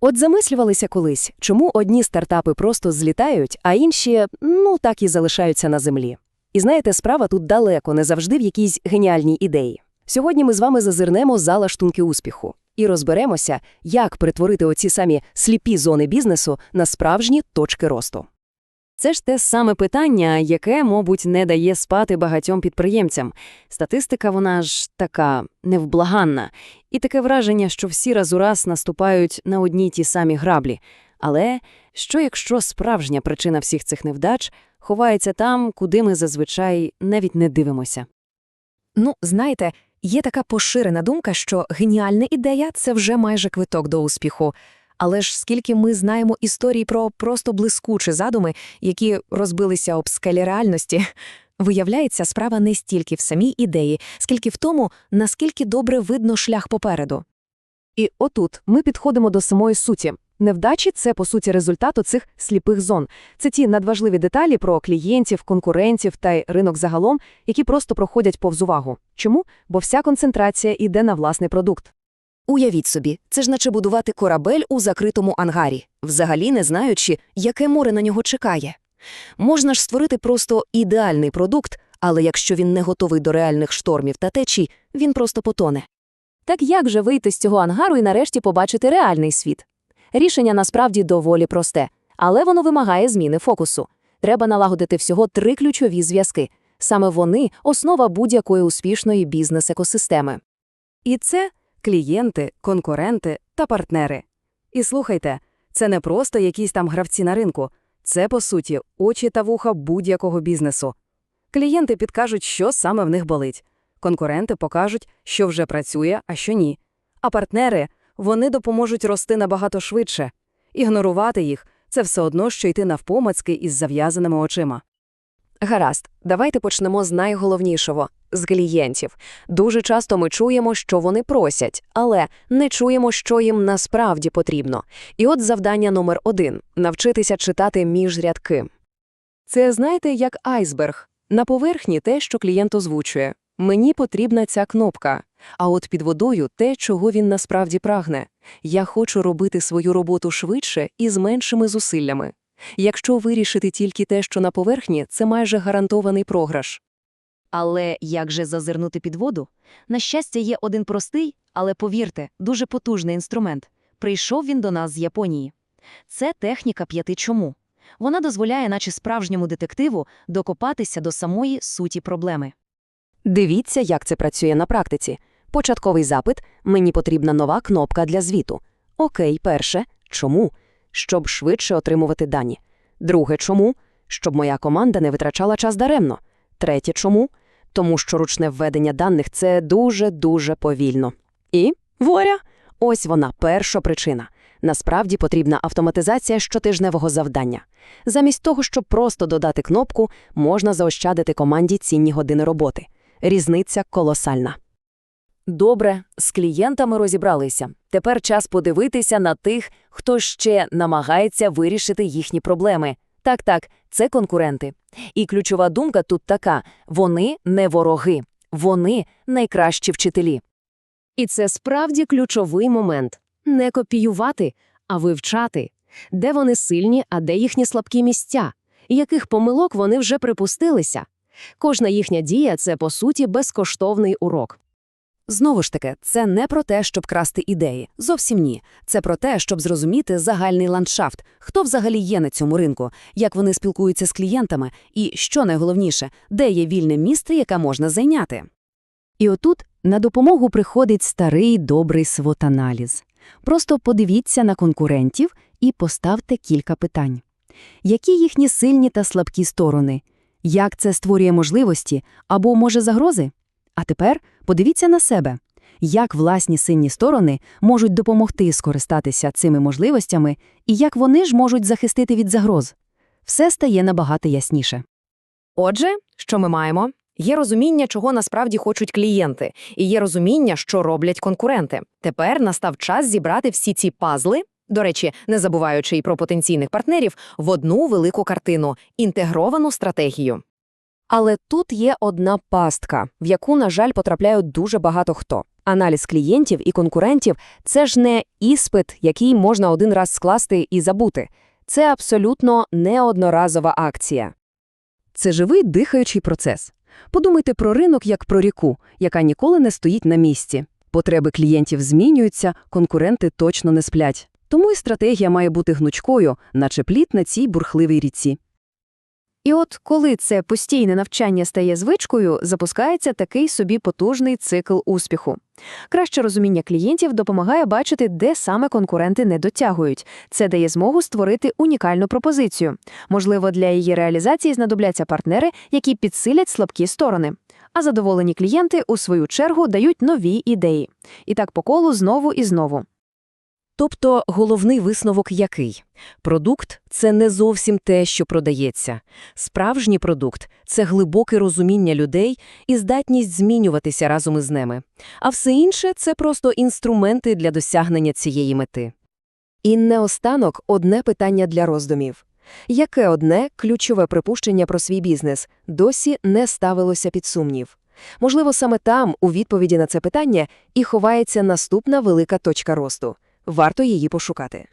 От замислювалися колись, чому одні стартапи просто злітають, а інші, ну, так і залишаються на землі. І знаєте, справа тут далеко, не завжди в якійсь геніальній ідеї. Сьогодні ми з вами зазирнемо за лаштунки успіху і розберемося, як перетворити оці самі сліпі зони бізнесу на справжні точки росту. Це ж те саме питання, яке, мабуть, не дає спати багатьом підприємцям. Статистика, вона ж така невблаганна. І таке враження, що всі раз у раз наступають на одні й ті самі граблі. Але що якщо справжня причина всіх цих невдач ховається там, куди ми зазвичай навіть не дивимося? Ну, знаєте, є така поширена думка, що геніальна ідея – це вже майже квиток до успіху. Але ж скільки ми знаємо історій про просто блискучі задуми, які розбилися об скелі реальності, виявляється, справа не стільки в самій ідеї, скільки в тому, наскільки добре видно шлях попереду. І отут ми підходимо до самої суті. Невдачі – це, по суті, результат оцих сліпих зон. Це ті надважливі деталі про клієнтів, конкурентів та й ринок загалом, які просто проходять повз увагу. Чому? Бо вся концентрація йде на власний продукт. Уявіть собі, це ж наче будувати корабель у закритому ангарі, взагалі не знаючи, яке море на нього чекає. Можна ж створити просто ідеальний продукт, але якщо він не готовий до реальних штормів та течій, він просто потоне. Так як же вийти з цього ангару і нарешті побачити реальний світ? Рішення насправді доволі просте, але воно вимагає зміни фокусу. Треба налагодити всього три ключові зв'язки. Саме вони – основа будь-якої успішної бізнес-екосистеми. І це клієнти, конкуренти та партнери. І слухайте, це не просто якісь там гравці на ринку. Це, по суті, очі та вуха будь-якого бізнесу. Клієнти підкажуть, що саме в них болить. Конкуренти покажуть, що вже працює, а що ні. А партнери вони допоможуть рости набагато швидше. Ігнорувати їх це все одно, що йти навпомацьки із зав'язаними очима. Гаразд, давайте почнемо з найголовнішого з клієнтів. Дуже часто ми чуємо, що вони просять, але не чуємо, що їм насправді потрібно. І от завдання номер один навчитися читати між рядки. Це, знаєте, як айсберг. На поверхні те, що клієнт озвучує. Мені потрібна ця кнопка. А от під водою те, чого він насправді прагне. Я хочу робити свою роботу швидше і з меншими зусиллями. Якщо вирішити тільки те, що на поверхні, це майже гарантований програш. Але як же зазирнути під воду? На щастя, є один простий, але, повірте, дуже потужний інструмент. Прийшов він до нас з Японії. Це техніка п'яти чому. Вона дозволяє, наче справжньому детективу, докопатися до самої суті проблеми. Дивіться, як це працює на практиці. Початковий запит мені потрібна нова кнопка для звіту. Окей, перше чому? Щоб швидше отримувати дані. Друге чому? Щоб моя команда не витрачала час даремно. Третє чому? Тому що ручне введення даних це дуже-дуже повільно. І воря, ось вона перша причина. Насправді потрібна автоматизація щотижневого завдання. Замість того, щоб просто додати кнопку, можна заощадити команді цінні години роботи. Різниця колосальна. Добре, з клієнтами розібралися. Тепер час подивитися на тих, хто ще намагається вирішити їхні проблеми. Так-так, це конкуренти. І ключова думка тут така – вони не вороги, вони найкращі вчителі. І це справді ключовий момент. Не копіювати, а вивчати. Де вони сильні, а де їхні слабкі місця, яких помилок вони вже припустилися. Кожна їхня дія – це, по суті, безкоштовний урок. Знову ж таки, це не про те, щоб красти ідеї. Зовсім ні. Це про те, щоб зрозуміти загальний ландшафт, хто взагалі є на цьому ринку, як вони спілкуються з клієнтами і, що найголовніше, де є вільне місце, яке можна зайняти. І отут на допомогу приходить старий добрий свот-аналіз. Просто подивіться на конкурентів і поставте кілька питань. Які їхні сильні та слабкі сторони? Як це створює можливості або, може, загрози? А тепер подивіться на себе, як власні сильні сторони можуть допомогти скористатися цими можливостями і як вони ж можуть захистити від загроз. Все стає набагато ясніше. Отже, що ми маємо? Є розуміння, чого насправді хочуть клієнти, і є розуміння, що роблять конкуренти. Тепер настав час зібрати всі ці пазли, до речі, не забуваючи й про потенційних партнерів, в одну велику картину інтегровану стратегію. Але тут є одна пастка, в яку, на жаль, потрапляють дуже багато хто. Аналіз клієнтів і конкурентів – це ж не іспит, який можна один раз скласти і забути. Це абсолютно неодноразова акція. Це живий дихаючий процес. Подумайте про ринок як про ріку, яка ніколи не стоїть на місці. Потреби клієнтів змінюються, конкуренти точно не сплять. Тому і стратегія має бути гнучкою, наче плід на цій бурхливій ріці. І от коли це постійне навчання стає звичкою, запускається такий собі потужний цикл успіху. Краще розуміння клієнтів допомагає бачити, де саме конкуренти не дотягують. Це дає змогу створити унікальну пропозицію. Можливо, для її реалізації знадобляться партнери, які підсилять слабкі сторони. А задоволені клієнти, у свою чергу, дають нові ідеї. І так по колу знову і знову. Тобто головний висновок який? Продукт – це не зовсім те, що продається. Справжній продукт – це глибоке розуміння людей і здатність змінюватися разом із ними. А все інше – це просто інструменти для досягнення цієї мети. І наостанок одне питання для роздумів. Яке одне ключове припущення про свій бізнес досі не ставилося під сумнів? Можливо, саме там, у відповіді на це питання, і ховається наступна велика точка росту. Варто її пошукати.